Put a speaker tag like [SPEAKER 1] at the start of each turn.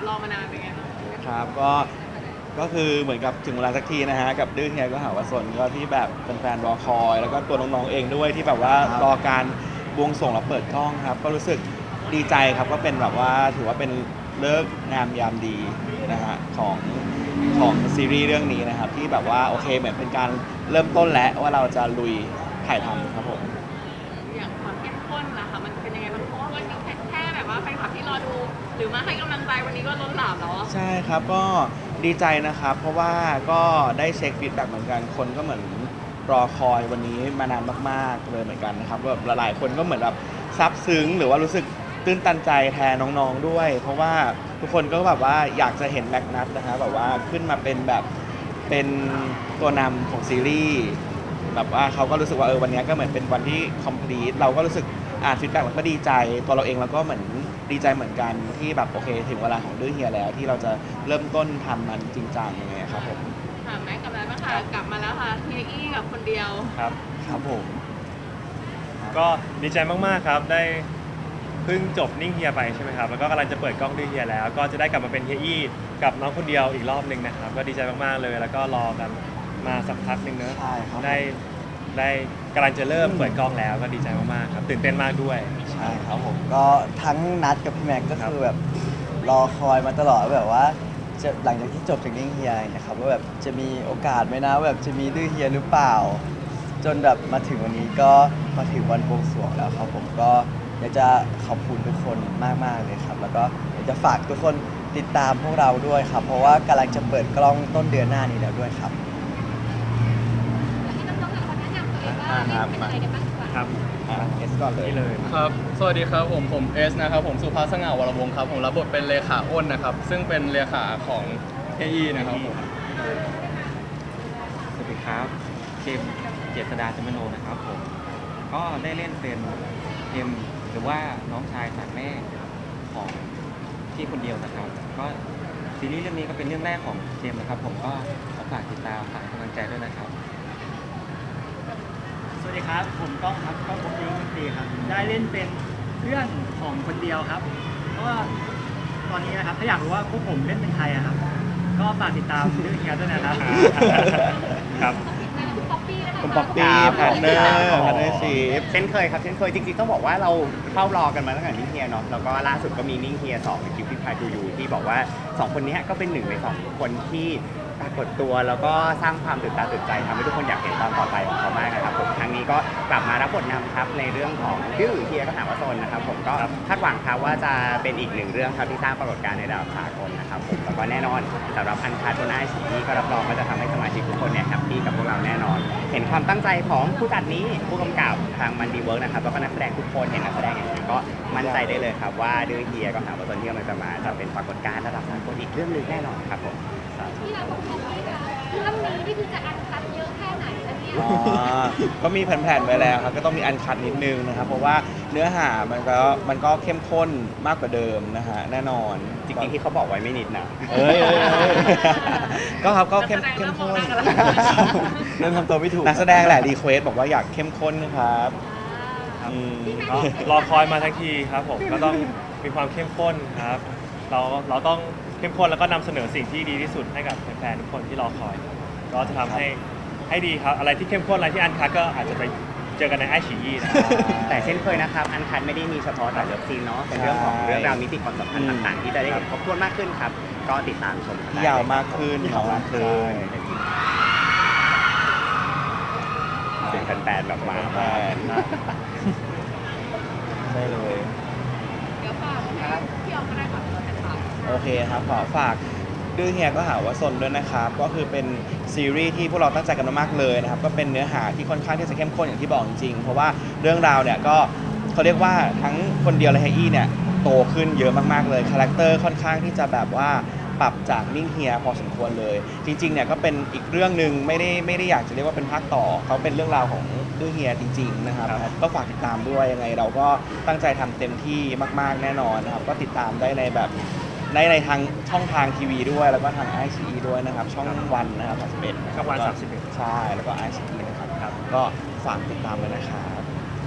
[SPEAKER 1] บรอมานานเป็นไงบ้าง
[SPEAKER 2] ครับก็ก็คือเหมือนกับถึงเวลาสักทีนะฮะกับดื้อเฮียก็หาว่าสนก็ที่แบบแฟนๆรอคอย แล้วก็ตัวน้องๆเองด้วยที่แบบว่า
[SPEAKER 3] ครับ
[SPEAKER 2] รอการบวงส่งแล้วเปิดกล้องครับ ก็รู้สึกดีใจครับก็เป็นแบบว่าถือว่าเป็นเลิกษ์งามยามดีนะฮะของของซีรีส์เรื่องนี้นะครับที่แบบว่าโอเคเหมือนเป็นการเริ่มต้นแล้วว่าเราจะลุยถ่ายทำครับผม
[SPEAKER 1] อย่างความเข้ม ข้นนะคะมันเป็นยังไงบ้างเพราะว่าวันนี้แค่แค่แบบว่าแฟนคลับที่รอดู หรือมาให้กำลังใจวันนี้ก็ล้นหลามแล้วอะ
[SPEAKER 2] ใช่ครับก็ดีใจนะครับ เพราะว่าก็ได้เช็คฟีดแบ็กเหมือนกันคนก็เหมือนรอคอยวันนี้มานานมากๆเลยเหมือนกันนะครับแบบหลายๆคนก็เหมือนแบบซับซึ้งหรือว่ารู้สึกตื้นตันใจแทนน้องๆด้วย เพราะว่าทุกคนก็แบบว่าอยากจะเห็นแม็กนัทนะครับแบบว่าขึ้นมาเป็นแบบเป็นตัวนำของซีรีส์แบบว่าเขาก็รู้สึกว่าเออวันนี้ก็เหมือนเป็นวันที่ complete เราก็รู้สึก อ่านฟีดแบ็กเราก็ดีใจตัวเราเองเราก็เหมือนดีใจเหมือนกันที่แบบโอเค ถึงเวลาของดื้อเฮียแล้วที่เราจะเริ่มต้นทำมันจริงจังยังไงครับผม
[SPEAKER 1] ค่ะแม็กกับแล้วบ้างค่ะกลับมาแล้วค่ะเฮียอี้กับคนเดียว
[SPEAKER 4] ครับ
[SPEAKER 2] ครับผม
[SPEAKER 4] ก็ดีใจมาก ๆ ครับ ได้เพิ่งจบนิ่งเฮียไปใช่ไหมครับ แล้วก็กำลังจะเปิดกล้องด้วยเฮียแล้ว ก็จะได้กลับมาเป็นเฮียอี้กับน้องคนเดียวอีกรอบหนึ่งนะครับ ก็ดีใจมาก ๆ เลย แล้วก็รอกันมาสักพักหนึ่งเนอะ
[SPEAKER 2] ใช่ครับ
[SPEAKER 4] ได้ ได้กำลังจะเริ่มเปิดกล้องแล้วก็ดีใจมากๆครับ ตื่นเต้นมากด้วย
[SPEAKER 3] ใช่ครับผมก็ทั้งนัดกับพี่แม็กก็คือแบบรอคอยมาตลอดว่าแบบว่าจะหลังจากที่จบจากนิ่งเฮียนะครับว่าแบบจะมีโอกาสไหมนะว่าแบบจะมีดื้อเฮียหรือเปล่า จนแบบมาถึงวันนี้ก็มาถึงวันบวงสรวงแล้วครับผมก็อยากจะขอบคุณทุกคนมากๆเลยครับ แล้วก็อยากจะฝากทุกคนติดตามพวกเราด้วยครับ เพราะว่ากำลังจะเปิดกล้องต้นเดือนหน้านี้แล้วด้วยครับ
[SPEAKER 5] ให้น้องๆหลายคนแนะนำตัวเอ่าเล่นเป็นอะไรกันบ้า
[SPEAKER 4] ครับ
[SPEAKER 2] อะเอสก่อนเลย
[SPEAKER 4] นี่เลย
[SPEAKER 6] ครับ สวัสดีครับผมผมเอสนะครับผมสุภาพสง่าวรวงศ์ครับ ผมรับบทเป็นเลขาอ้นนะครับ ซึ่งเป็นเลขาของเอนะครับผม
[SPEAKER 7] สวัสดีครับเจมเจษดาจมโนนะครับผมก็ได้เล่นเป็นเอ็มหรือว่าน้องชายจากแม่ของพี่คนเดียวนะครับ ก็ซีรีส์เรื่องนี้ก็เป็นเรื่องแรกของเจมนะครับ ผมก็ขอฝากติดตามฝากกำลังใจด้วยนะครับ
[SPEAKER 8] วัสดีครับ ผมก้องครับก้องพบยิงดนตรีครับ ได้เล่นเป็นเพื่อนของคนเดียวครับเพราะว่าตอนนี้นะครับถ้าอยากรู้ว่าพวกผมเล่นเป็นใครอะครับ ก็ฝากติดตามเรื่องเฮียด้วยนะครับ
[SPEAKER 4] ครับ
[SPEAKER 5] ในคุณป๊อปปี้นะคะ
[SPEAKER 2] คุณป๊อปปี้แพนเนอร์แพนเนอร์ชีฟ
[SPEAKER 9] เช่นเคยครับเช่นเคยจริงๆต้องบอกว่าเราเฝ้ารอกันมาตั้งแต่นิ่งเฮียเนาะแล้วก็ล่าสุดก็มีนิ่งเฮียสองในคิวที่พายทูยูที่บอกว่าสองคนเนี้ยก็เป็นหนึ่งในสองคนที่ ปรากฏตัวแล้วก็สร้างความตื่นตาตื่นใจทำให้ทุกคนอยากเห็นตอนต่อไปของเขามากนะครับผมครั้งนี้ก็กลับมารับบทนำครับในเรื่องของดื้อเฮียก็ถาว่าโซนนะครับผมก็คาดหวังครับว่าจะเป็นอีกหนึ่งเรื่องครับที่สร้างปรากฏการณ์ในระดับสากลนะครับผมแล้วก็แน่นอนสำหรับอันคาร์ตูนไอซีก็รับรองว่าจะทำให้สมาชิกทุกคนเนี่ยแฮปปี้กับพวกเราแน่นอน เห็นความตั้งใจของผู้จัดนี้ผู้กำกับทางมันดีเวิร์กนะครับแล้วก็นักแสดงทุกคนเห็นนักแสดงอย่างนี้ก็มั่นใจได้เลยครับว่าดื้อเฮียก็หาว่าตนที่กำลังจะมาจะเป็นปรากฏการณ์ระดับสากลอีกเรื่องหนึ่งแน่นอนครับผม
[SPEAKER 5] ที่เราบอกเรื่องนี้นี่คือจะอันคัดเยอะแค่ไหนคะเนี่ย
[SPEAKER 2] อ๋อก็มีแผนๆไว้แล้วครับก็ต้องมีอันคัดนิดนึงนะครับ เพราะว่าเนื้อหามันก็มันก็เข้มข้นมากกว่าเดิมนะฮะแน่นอน
[SPEAKER 9] จริงๆที่เขาบอกไว้ไม่นิดนะ
[SPEAKER 2] เอ้ยเอ้ยเอ้ยก็ครับก็เข้มเข้มข้น
[SPEAKER 3] เริ่มทำตัวไม่ถูก
[SPEAKER 2] นักแสดงแหละรีเควสบอกว่าอยากเข้มข้นครับอืม
[SPEAKER 4] ก็รอคอยมาทั้งทีครับผมก็ต้องมีความเข้มข้นครับ เราเราต้อง เข้มข้นแล้วก็นำเสนอสิ่งที่ดีที่สุดให้กับแฟนๆทุกคนที่รอคอยก็จะทำให้ให้ดีครับ อะไรที่เข้มข้นอะไรที่อันคัดก็อาจจะไปเจอกันในไอชีอีนะครับ
[SPEAKER 9] แต่เช่นเคยนะครับ อันคันไม่ได้มีเฉพาะแต่เลิฟซีนเนาะเป็นเรื่องของเรื่องราวมิติความสัมพันธ์ต่างๆ ที่จะได้เห็นครบถ้วนมากขึ้นครับ ก็ติดตามชมกันได้
[SPEAKER 2] ยาวมากขึ้น
[SPEAKER 9] ยาวมากขึ้น
[SPEAKER 2] ใช่
[SPEAKER 9] เสียงแฟนๆแบบมา
[SPEAKER 2] แฟนได้เลย
[SPEAKER 1] เดี๋ยวฝากให้พี่ออมก็ได้ก่อ นตัวแทนฝาก
[SPEAKER 2] โอเคครับขอฝากดื้อเฮียก็หาว่าสนด้วยนะครับ ก็คือเป็นซีรีส์ที่พวกเราตั้งใจกันมามากเลยนะครับ ก็เป็นเนื้อหาที่ค่อนข้างที่จะเข้มข้นอย่างที่บอกจริงๆ เพราะว่าเรื่องราวเนี่ยก็เขาเรียกว่าทั้งคนเดียวและไฮอี้เนี่ยโตขึ้นเยอะมากๆเลย คาแรคเตอร์ค่อนข้างที่จะแบบว่าปรับจากนิ่งเฮียพอสมควรเลย จริงๆเนี่ยก็เป็นอีกเรื่องหนึ่งไม่ได้ไม่ได้อยากจะเรียกว่าเป็นภาคต่อ เขาเป็นเรื่องราวของดื้อเฮียจริงๆนะครับ
[SPEAKER 4] ครับ
[SPEAKER 2] ก็ฝากติดตามด้วยยังไง เราก็ตั้งใจทำเต็มที่มาก ๆแน่นอนนะครับก็ติดตามได้ในแบบ ในในทางช่องทางทีวีด้วย แล้วก็ทางไอซีด้วยนะครับ ช่องวันนะครับ31
[SPEAKER 4] ครับวัน31
[SPEAKER 2] ใช่ แล้วก็ไอซีนะครับ ก็ฝากติดตามเลยนะครับ